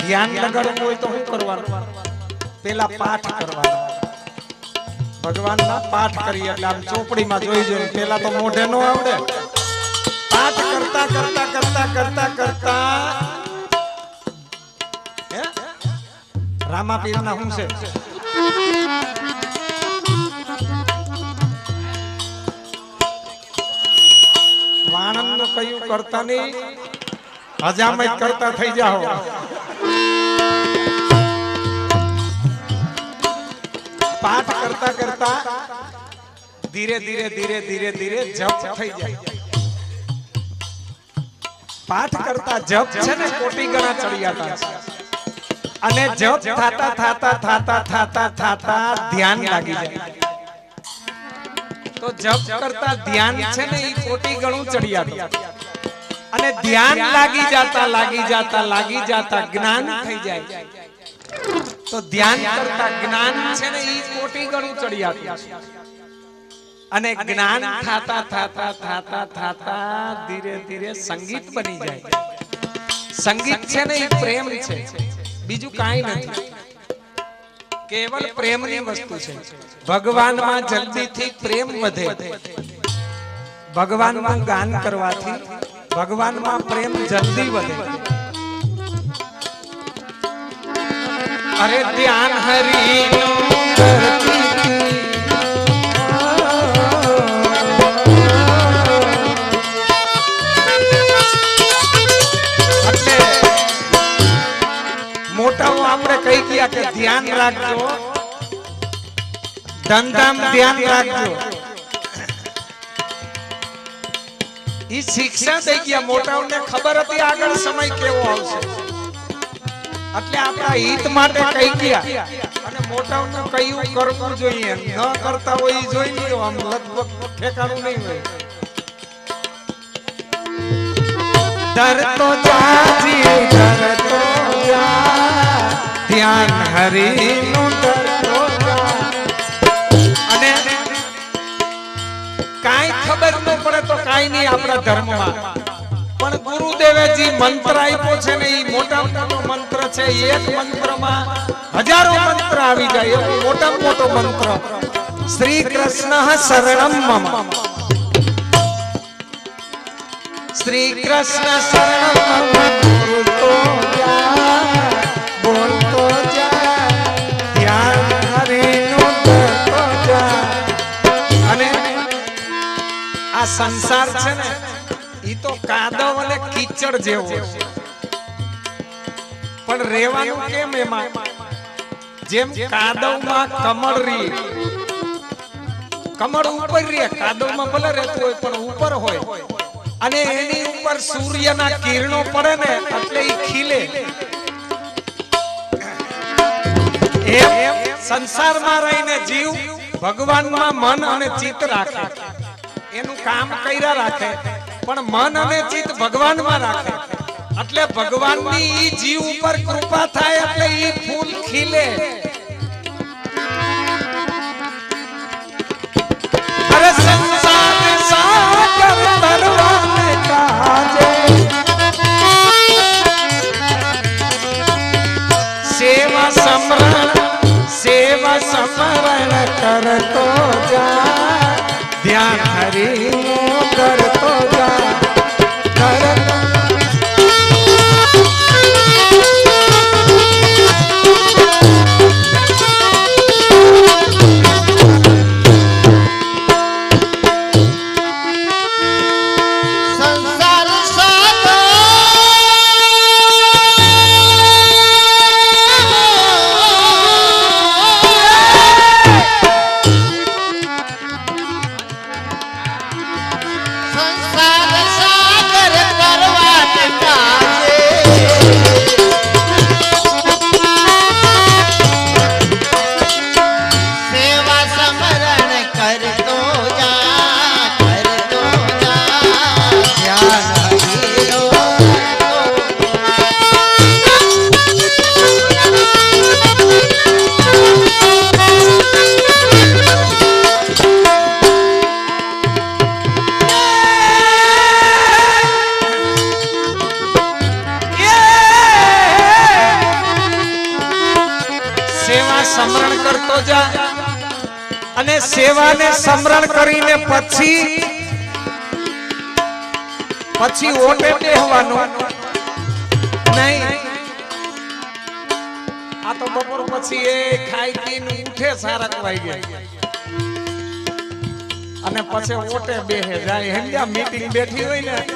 ધ્યાન લગાડવું પાઠ ભગવાનના પાઠ કરીએ એટલે આમ ચોપડીમાં જોઈ જોઈ પેલા તો મોઢે નો આવડે. પાઠ કરતા કરતા કરતા કરતા કરતા હે? રામાપીરના શું છે? કયું કરતા નહીં? હજામત કરતા થઈ જાઓ. પાઠ કરતા કરતા ધીરે ધીરે ધીરે ધીરે ધીરે જપ થઈ જાય. પાઠ કરતા જપ છે ને કોટી ગણા ચડિયાતા. છે અને જપ થાતા થાતા થાતા થાતા થાતા ધ્યાન લાગી જાય. તો જપ કરતા ધ્યાન છે ને એ કોટી ગણું ચડિયાતું. અને ધ્યાન લાગી જાતા લાગી જાતા લાગી જાતા જ્ઞાન થઈ જાય. તો ધ્યાન કરતા જ્ઞાન છે ને એ કોટી ગણું ચડિયાતું. અને જ્ઞાન થાતા થાતા થાતા થાતા ધીરે ધીરે સંગીત બની જાય. સંગીત છે ને એ પ્રેમ છે. બીજું કાંઈ નથી. કેવલ પ્રેમની વસ્તુ છે. ભગવાનમાં જલ્દીથી પ્રેમ વધે. ભગવાનમાં ગાન કરવાથી ભગવાનમાં પ્રેમ જલ્દી વધે. અરે ધ્યાન હરી ગયા કે ધ્યાન રાખજો. ધંધામ ધ્યાન રાખજો. ઈ શિક્ષા દઈ ગયા, મોટાઓને ખબર હતી આગળ સમય કેવો આવશે. એટલે આપણા હિત માટે કહી ગયા. અને મોટાઓને કયું કરવું જોઈએ. ન કરતા હોય એ જોઈ લ્યો, આમ લગભગ ઠેકાણું નહીં હોય. ડરતો જાજી, ડરતો જા ધ્યાન હરીનું અને કાંઈ ખબર ન પડે તો કાંઈ નહીં આપણા ધર્મમાં. પણ ગુરુદેવે મંત્ર આપ્યો છે ને એ મોટા મોટાનો મંત્ર છે. એક મંત્રમાં હજારો મંત્ર આવી જાય એવો મોટા મોટો મંત્ર. શ્રી કૃષ્ણ શરણમ શ્રી કૃષ્ણ શરણમ બોલતો જા. આ સંસાર છે ને, ઈ તો કાદવ અને કીચડ જેવો પણ રહેવાનું કેમ એમાં? જેમ કાદવમાં કમળ રી, કમળ ઉપર રે, કાદવમાં ભલે રહેતું હોય, પણ ઉપર હોય. અને એની ઉપર સૂર્યના કિરણો પડે ને, એટલે ઈ ખીલે. એમ સંસારમાં રહીને જીવ ભગવાનમાં મન અને ચિત્ત રાખે. એનું કામ કર્યા રાખે, પણ મન અને ચિત્ત ભગવાનમાં રાખે. એટલે ભગવાનની ઈ જીવ ઉપર કૃપા થાય એટલે ઈ ફૂલ ખીલે. અરે સેવા સમરણ સેવા સમરણ કરતો જા. ધ્યાન હરી સમરણ કરીને પછી પછી ઓટે બેહવાનું. નહીં. આ તો બપોર પછી એ ખાઈ પીને ઉઠે સારા વાગે. અને પછી ઓટે બેહે, જાય. સમજ્યા? મીટિંગ બેઠી હોય ને.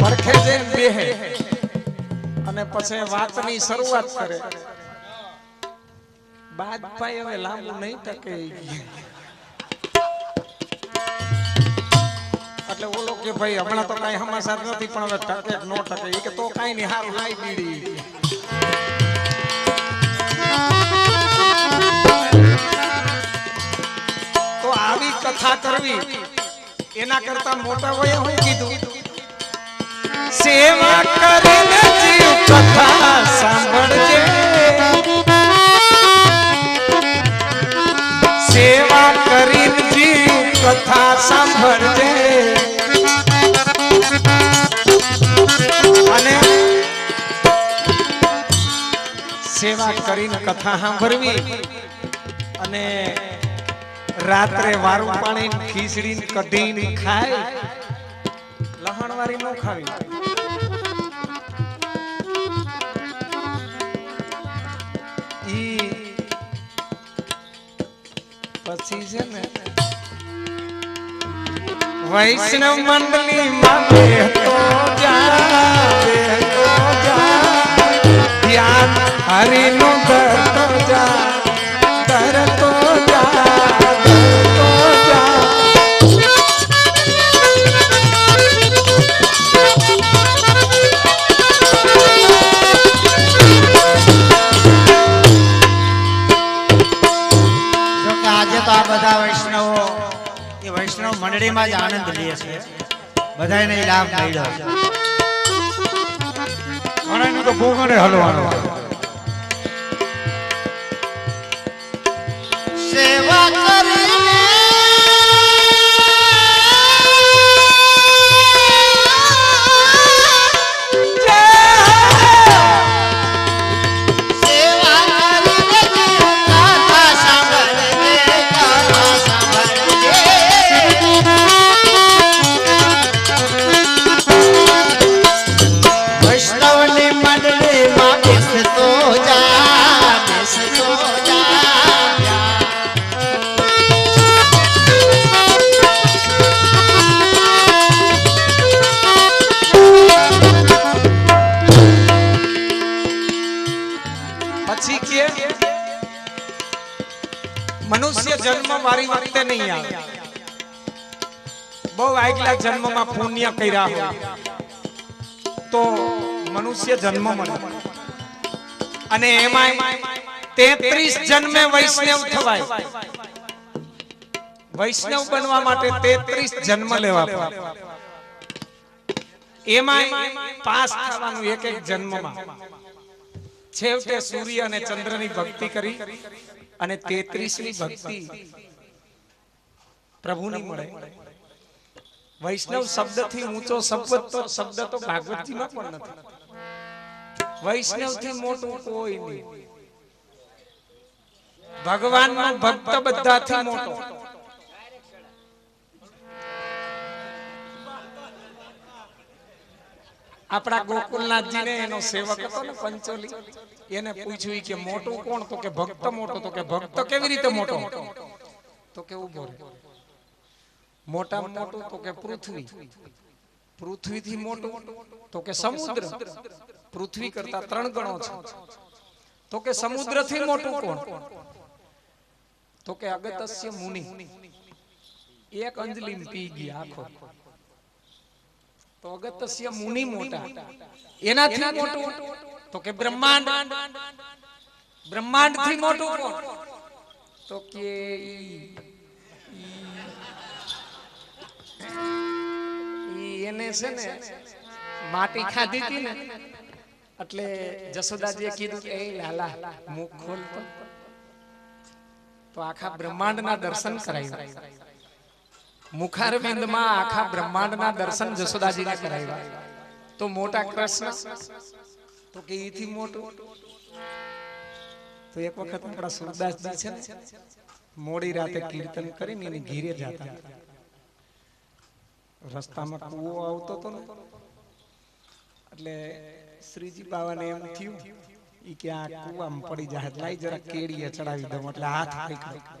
પરખે જઈને બેહે. અને પછી વાતની શરૂઆત કરે. બાદ હવે લાંબુ નહીં ટકે એટલે ઓલો કે ભાઈ, હમણાં તો કઈ સમાચાર નથી, પણ હવે ટકે નો ટકે. એ કે તો કઈ નહીં, હારું, લાઈ બીડી તો આવી કથા કરવી. એના કરતા મોટા હોય હું કીધું, સેવા કરીને જીવ કથા સાંભળજે અને સેવા કરીને કથા સાંભળવી અને રાત્રે વારું પાણી ખીચડી કઢી ખાય. લહણ વાળી ન ખાવી પછી છે ને વૈષ્ણવ મંડળી માં બેહતો જા ધ્યાન હરિનું ધરતો જા. જ આનંદ લે છે. બધાને લાભ મળ્યો છે. ઘણાનું તો ભૂગણે હલવાનું. સેવા બહુ જન્મ મળે. વૈષ્ણવ બનવા માટે તેત્રીસ જન્મ લેવા એમાં પાસ થવાનું એક એક જન્મમાં. છેવટે સૂર્ય અને ચંદ્રની ભક્તિ કરી અને તેત્રીસની ભક્તિ પ્રભુની મળે. વૈષ્ણવ શબ્દથી ઊંચો શબ્દ તો શબ્દ તો ભાગવતજીમાં પણ નથી. વૈષ્ણવથી મોટું કોઈ નહીં. ભગવાનનો ભક્ત બધાથી મોટો. આપણા ગોકુલનાથજીને એનો સેવક હતો ને પંચોલી. એને પૂછ્યું કે મોટું કોણ? તો કે ભક્ત મોટો. તો કે ભક્ત કેવી રીતે મોટો? તો કે ઊભો રહે મોટા મોટું તો કે પૃથ્વી. પૃથ્વીથી મોટું તો કે સમુદ્ર. પૃથ્વી કરતા ત્રણ ગણો છે. તો કે સમુદ્રથી મોટું કોણ? તો કે અગતસ્ય મુનિ. એક અંજલિમ પી ગયા આખો. તો અગત્ય મુનિ મોટા. એનાથી મોટું તો કે બ્રહ્માંડ. બ્રહ્માંડથી મોટું કોણ? તો કે એને છે ને માટી ખાધી હતી ને એટલે જસોદાજીએ કીધું કે એ લાલા મુખ ખોલ તો. આખા બ્રહ્માંડના દર્શન કરાવ્યા મુખારવિંદમાં આખા બ્રહ્માંડના દર્શન જસોદાજીને કરાવ્યા. તો મોટા કૃષ્ણ તો કે એથી મોટું. તો એક વખત આપણા સુરદાસજી છે ને મોડી રાતે કીર્તન કરીને એની ઘીરે જતા. હતા. રસ્તામાં કૂવો આવતો હતો ને? એટલે શ્રીજી બાવાને એમ થયું એ કે આ કૂવામાં પડી જાય લાઈ જરા કેડીએ ચડાવી દઉં, એટલે હાથ પકડ્યો.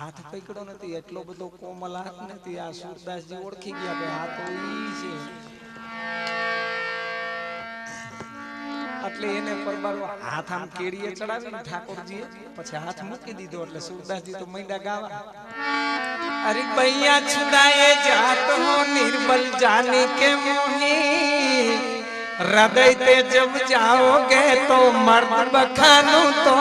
હાથ પકડ્યો નથી એટલો બધો કોમલ હાથ નથી આ સુરદાસજી ઓળખી ગયા કે આ ઈ છે. એટલે એને પરબારો હાથ આમ કેડીએ ચડાવી ઠાકોરજીએ પછી હાથ મૂકી દીધો, એટલે સુરદાસજી તો મૈડા ગાવા. अरे भैया छुड़ाए जात हो निर्बल जाने के मोही हृदय ते जब जाओगे तो मर्द बखानू तो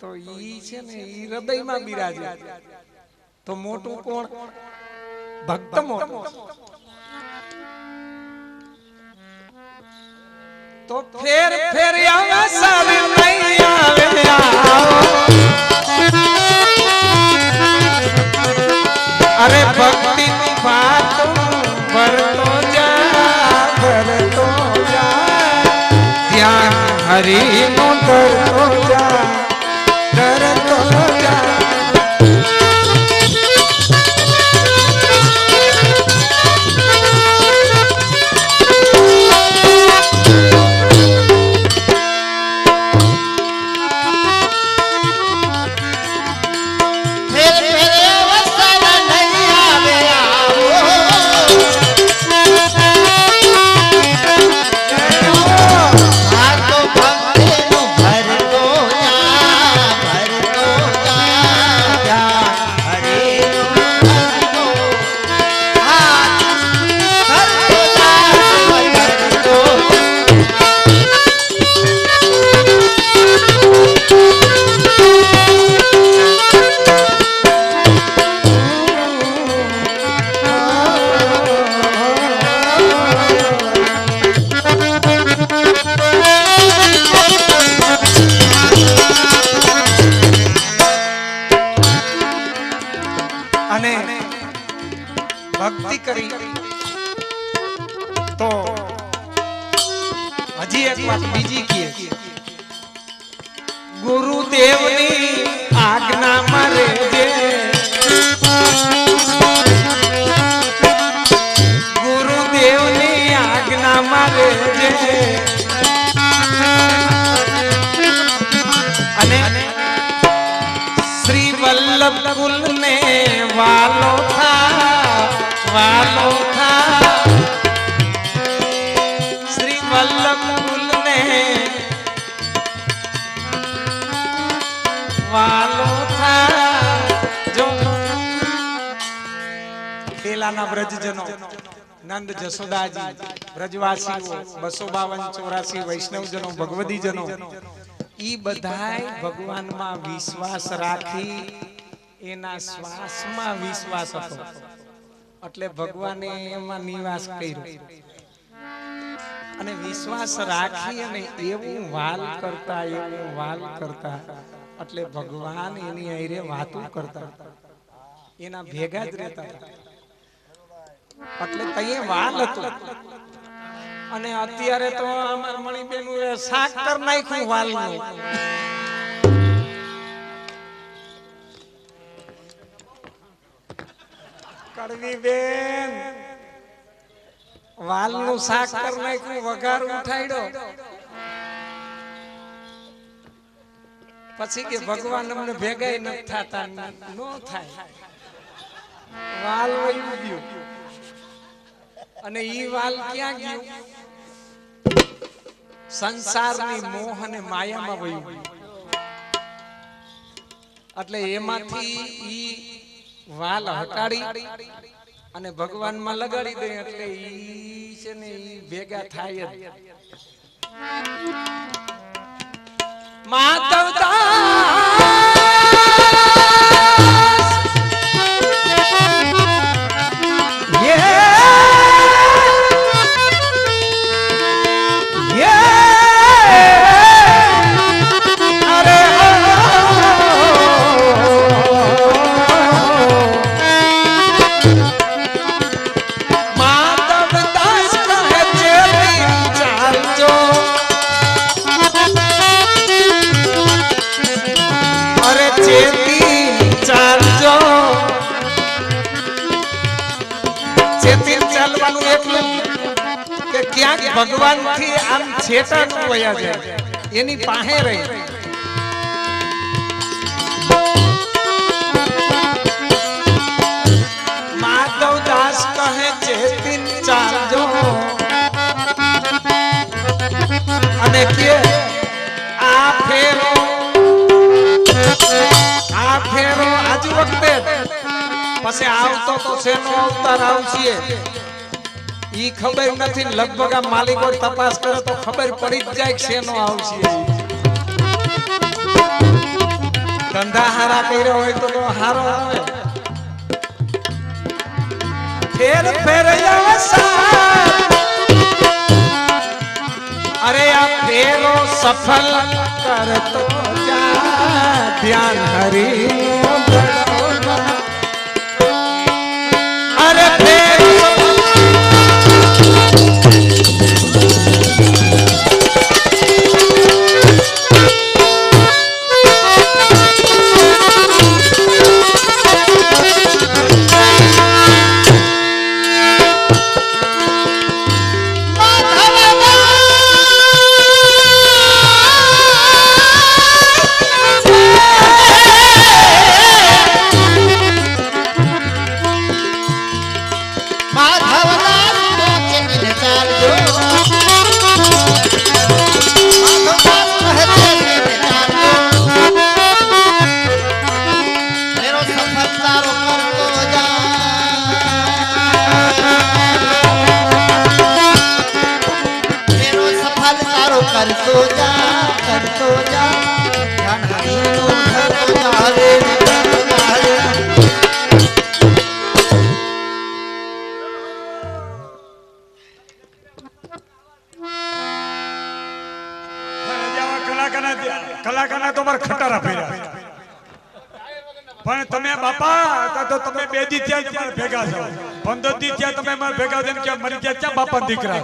તો ઈ છે ને ઈ હૃદયમાં બિરાજે તો મોટું કોણ ભક્ત મોટું તો ફેર ફેર અવસર નહીં આવે આવો. અરે ભક્તિ ની વાત ભરતો જા ભરતો જા. ત્યાં હરી નો ધરતો ગુરુદેવની આજ્ઞામાં પેલાના વ્રજજનો, નંદ જસોદાજી બ્રજવાસીઓ બસો બાવન ચોરાસી વૈષ્ણવજનો, ભગવદીજનો, ઈ બધાય ભગવાનમાં વિશ્વાસ રાખી એના શ્વાસમાં વિશ્વાસ હતો. એટલે ભગવાને એમાં નિવાસ કર્યો. અને વિશ્વાસ રાખી અને એવું વાલ કરતા, એવું વાલ કરતા, એટલે ભગવાન એની આઈરે વાતો કરતા. એના ભેગા જ રહેતા. હતા. એટલે તઈએ વાલ હતું. અને અત્યારે તો અમાર મણીબેનું શાક કર નાખ્યું વાલનું. કડવી બેન. વાલનું શાક કર નાખ્યું, વઘાર ઉઠાડ્યો પછી કે ભગવાન અમને ભેગા નથી થતા, ન થાય. વાલ વયું ગયું. અને ઈ વાલ ક્યાં ગયું? સંસારની મોહ અને માયામાં વયું. એટલે એમાંથી ઈ વાલ હટાડી અને ભગવાનમાં લગાડી દે એટલે ઈ છે ને ઈ ભેગા થાય જ. ભગવાનથી આમ છેટા વયા જાય. એની પાસે રહી. માધવ દાસ કહે, ચેતિન અને કે આ ફેરો આ ફેરો આજ વખતે પછી આવતો તો શેનો અવતાર આવશે? ઈ ખબર નથી, લગભગ આ માલિકો તપાસ કરે તો ખબર પડી જ જાય છે નો આવશે. ધંધા હારા કર્યો હોય તો હારો આવે. ફેર ફેર. અરે આ ફેરો સફળ કરતો જા. ધ્યાન હરી કલાકારના કલાકારના તો પણ તમે બાપા, તો- તમે બે દી ત્યાં ભેગા છો. પંદર દી ત્યાં તમે મારા ભેગા થઈને ક્યાં મરી ગયા ક્યાં બાપા દીકરા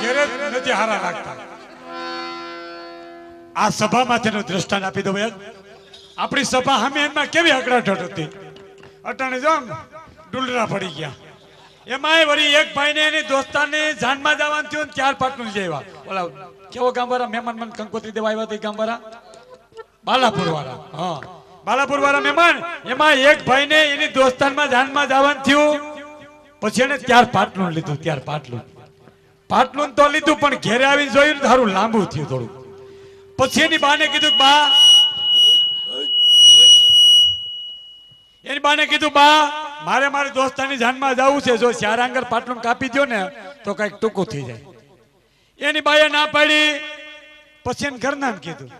ઘેરે નથી હારા રાખતા. આ સભામાંથીનું દ્રષ્ટાંત આપી દો આપણી સભા સામે એમાં કેવી અકળાટટ હતી? અટાણે જો ડુલરા પડી ગયા. એમાંય વળી એક ભાઈને એની દોસ્તાને જાનમાં જવાનું થયું ચાર પાટનું લઈ આવ્યા. ઓલા, કેવો ગામવાળા મહેમાન મને કંકોત્રી દેવા આવ્યા હતા ગામવાળા? બાલાપુર વાળા હા. બાલાપુર વાળા મહેમાન, એમાં એક ભાઈને એની દોસ્તાનમાં જાનમાં જવાનું થયું. પછી એને ત્યાર પાટલું લીધું, ત્યાર પાટલું. પાટલું તો લીધું, પણ ઘેરે આવીને જોયું તારું લાંબુ થયું થોડું. પછી એની બાને કીધું, બા. એની બાને કીધું, બા મારે મારી દોસ્તાની જાનમાં જવું છે. જો શ્યારાંગર પાટલું કાપી દો ને, તો કંઈક ટૂંકું થઈ જાય. એની બાએ ના પાડી, પછી એને ઘરના કીધું.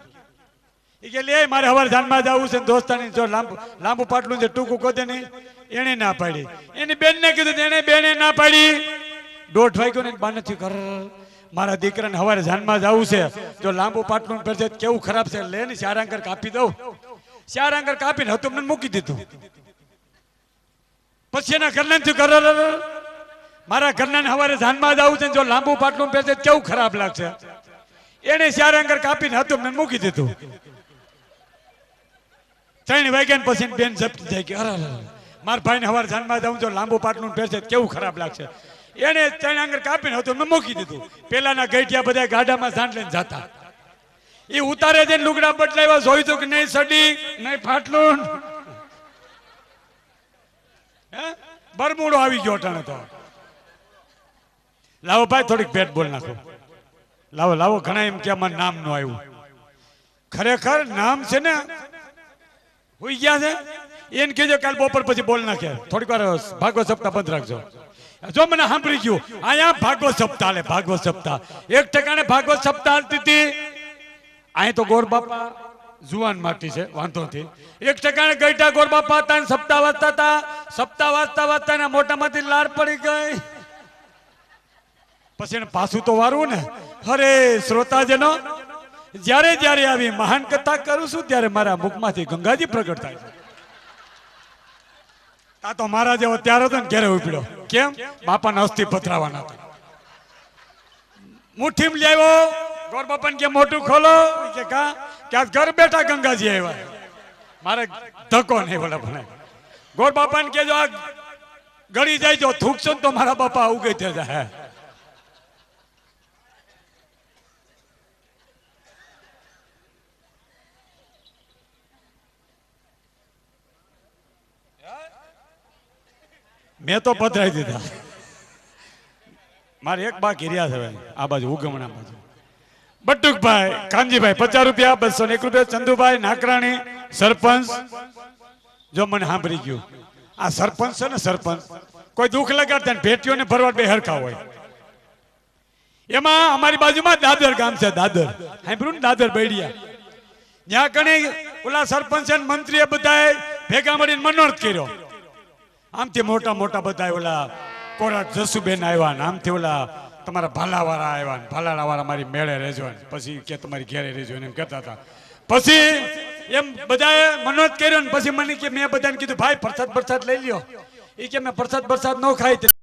એ કે, લે, મારે હવાર જાનમાં જવું છે દોસ્તાની, જો લાંબુ લાંબુ પાટલું છે, ટૂંકું કોતે નહીં એને ના પાડી. એની બેનને કીધું એને બેને ના પાડી. દોઢ વાગ્યો ને બાને થયું ઘર, મારા દીકરાને હવારે જાનમાં જવું છે. જો લાંબુ પાટલું તો કેવું ખરાબ છે? લે ને શ્યારાંગર કાપી દઉં. શ્યારાંગર કાપીને હતું મને મૂકી દીધું. પછી એના ઘરને થયું ઘર મારા ઘરના હવારે જાનમાં આવું છે જો લાંબુ પાટલું પહેરશે કેવું ખરાબ લાગશે. એને ચારાંગર કાપીને હતું મને મૂકી દીધું. ત્રણ વાગ્યા પછી બેન ઝપટી જાય કે અરે મારા ભાઈને હવારે જાનમાં જાઉં જો લાંબુ પાટલું પહેરશે કેવું ખરાબ લાગશે. એને ત્રણ આંગર કાપીને હતું મેં મૂકી દીધું. પેલાના ગઈઠિયા બધા ગાડામાં સાંડ લઈને જતા. એ ઉતારે જઈને લુગડા બદલાવ્યા, જોયું તો કે નહીં સડી, નહીં ફાટલું? બરમુડો આવી ગયો અટાણે તો. લાવો ભાઈ, થોડીક ભેટ બોલ નાખો. લાવો લાવો, ઘણા એમ કે અમારું નામનું આવ્યું. ખરેખર નામ છે ને, હોઈ ગયા છે? એને કહેજો કાલ બપોર પછી બોલ નાખે. થોડીક વાર ભાગવત સપ્તાહ બંધ રાખજો. જો મને સાંભળી ગયું, અહીંયા ભાગવત સપ્તાહ લે ભાગવત સપ્તાહ. એક ઠેકાણે ભાગવત સપ્તાહ હાલતી હતી. અહીં તો ગોર બાપા. જુવાન માટી છે, વાંધો નથી. એક ઠેકાણે ગઈટા ગોર બાપા હતા સપ્તાહ વાંચતા હતા. સપ્તાહ વાંચતા વાંચતા એના મોટામાંથી લાડ પડી ગઈ. પછી એને પાછું તો વારવું ને. અરે, શ્રોતાજનો, જ્યારે જ્યારે આવી મહાન કથા કરું છું, ત્યારે મારા મુખમાંથી ગંગાજી પ્રગટ થાય છે. આ તો મારા જેવો ત્યારે હતો ને ઘેરે ઉપડ્યો? કેમ? બાપાના અસ્થિ પથરાવાના હતા. મુઠ્ઠીમાં લેવો ગોર બાપાને કે મોટું ખોલો. કે કા કે આજ ઘર બેઠા ગંગાજી આવ્યા. મારે ધક્કો નહીં બોલે ભણે ગોર બાપાને કેજો આ ગળી જાય જો, થૂકશો તો મારા બાપા ઉગે થઈ જાય મેં તો પધરાઈ દીધા. મારે એક બાકી રહ્યા છે આ બાજુ ઉગમણા બાજુ બટુકભાઈ, કાનજીભાઈ, પચાસ રૂપિયા, બસો એક રૂપિયા, ચંદુભાઈ, નાકરાણી, સરપંચ. જો મને સાંભળી ગયું. આ સરપંચ છે ને સરપંચ, કોઈ દુઃખ લગાડતા ને ભેટીઓને બે હરખા હોય. એમાં અમારી બાજુમાં દાદર ગામ છે, દાદર. સાંભળ્યું ને દાદર બૈડિયા? ત્યાં કણે ઓલા સરપંચ અને મંત્રીએ બધાએ ભેગા મળીને મનોરથ કર્યો. આમથી મોટા મોટા બધા ઓલા કોરાટ જસુબેન આવ્યા ને આમથી ઓલા તમારા ભાલાવાળા આવ્યા ને, ભાલાવાળા મારી મેળે રહેજો પછી કે તમારી ઘેરે રહેજો ને એમ કહેતા હતા. પછી એમ બધાએ મનોજ કર્યો ને, પછી મને કે, મેં બધાને કીધું, ભાઈ, પ્રસાદ પ્રસાદ લઈ લ્યો. એ કે, મેં પ્રસાદ પ્રસાદ ન ખાય